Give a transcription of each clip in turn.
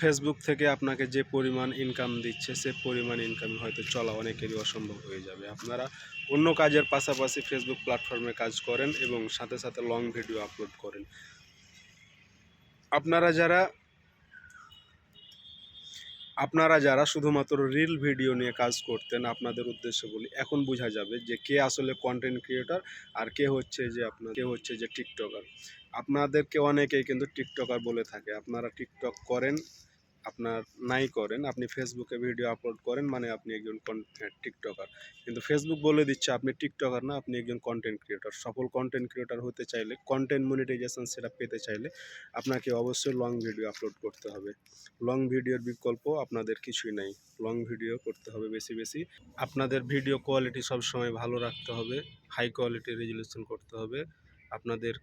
Facebook থেকে আপনাকে যে পরিমাণ ইনকাম দিচ্ছে, সে পরিমাণ ইনকাম হয়তো চলা অনেকেরই অসম্ভব হয়ে যাবে। আপনারা অন্য কাজের পাশাপাশি ফেসবুক প্ল্যাটফর্মে কাজ করেন এবং সাথে সাথে লং ভিডিও আপলোড করেন। আপনারা যারা আপনারা যারা শুধুমাত্র রিল ভিডিও নিয়ে কাজ করতেন, আপনাদের উদ্দেশ্য বলি, এখন বোঝা যাবে যে কে আসলে কন্টেন্ট ক্রিয়েটর আর কে হচ্ছে যে আপনার, কে হচ্ছে যে টিকটকার আপনাদেরকে অনেকেই কিন্তু টিকটকার বলে থাকে। আপনারা টিকটক করেন আপনার নাই করেন, আপনি ফেসবুকে ভিডিও আপলোড করেন মানে আপনি একজন টিকটকার কিন্তু ফেসবুক বলে দিচ্ছে, আপনি টিকটকার না, আপনি একজন কন্টেন্ট ক্রিয়েটর সফল কন্টেন্ট ক্রিয়েটর হতে চাইলে কন্টেন্ট মনিটাইজেশন সেটা পেতে চাইলে আপনাকে অবশ্যই লং ভিডিও আপলোড করতে হবে। লং ভিডিওর বিকল্প আপনাদের কিছুই নাই। লং ভিডিও করতে হবে বেশি বেশি। আপনাদের ভিডিও কোয়ালিটি সবসময় ভালো রাখতে হবে হাই কোয়ালিটি রেজুলেশন করতে হবে। আপনাদের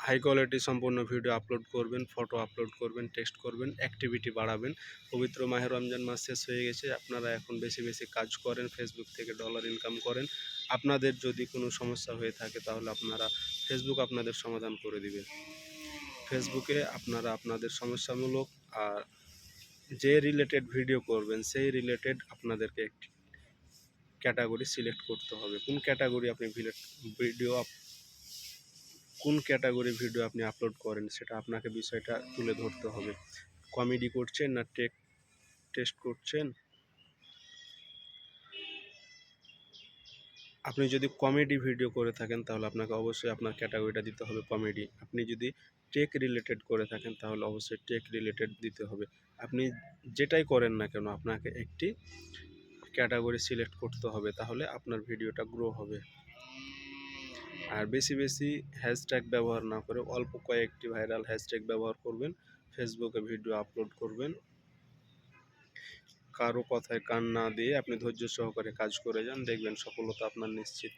হাই কোয়ালিটি সম্পূর্ণ ভিডিও আপলোড করবেন, ফটো আপলোড করবেন, টেক্সট করবেন অ্যাক্টিভিটি বাড়াবেন। পবিত্র মাহের রমজান মাস শেষ হয়ে গেছে, আপনারা এখন বেশি বেশি কাজ করেন ফেসবুক থেকে ডলার ইনকাম করেন। আপনাদের যদি কোনো সমস্যা হয়ে থাকে তাহলে আপনারা ফেসবুক আপনাদের সমাধান করে দিবে ফেসবুকে আপনারা আপনাদের সমস্যামূলক আর যে রিলেটেড ভিডিও করবেন, সেই রিলেটেড আপনাদেরকে একটি ক্যাটাগরি সিলেক্ট করতে হবে। কোন ক্যাটাগরি আপনি ভিডিও কোন ক্যাটাগরি ভিডিও আপনি আপলোড করেন সেটা আপনাকে বিষয়টা তুলে ধরতে হবে। কমেডি করছেন না টেক, টেস্ট করছেন? আপনি যদি কমেডি ভিডিও করে থাকেন তাহলে আপনাকে অবশ্যই আপনার ক্যাটাগরিটা দিতে হবে কমেডি। আপনি যদি টেক রিলেটেড করে থাকেন তাহলে অবশ্যই টেক রিলেটেড দিতে হবে। আপনি যেটাই করেন না কেন আপনাকে একটি ক্যাটাগরি সিলেক্ট করতে হবে, তাহলে আপনার ভিডিওটা গ্রো হবে। আর বেশি বেশি হ্যাশট্যাগ ব্যবহার না করে অল্প কয়েকটি ভাইরাল হ্যাশট্যাগ ব্যবহার করবেন, ফেসবুকে ভিডিও আপলোড করবেন। কারও কথায় কান না দিয়ে আপনি ধৈর্য সহকারে কাজ করে যান, দেখবেন সফলতা আপনার নিশ্চিত।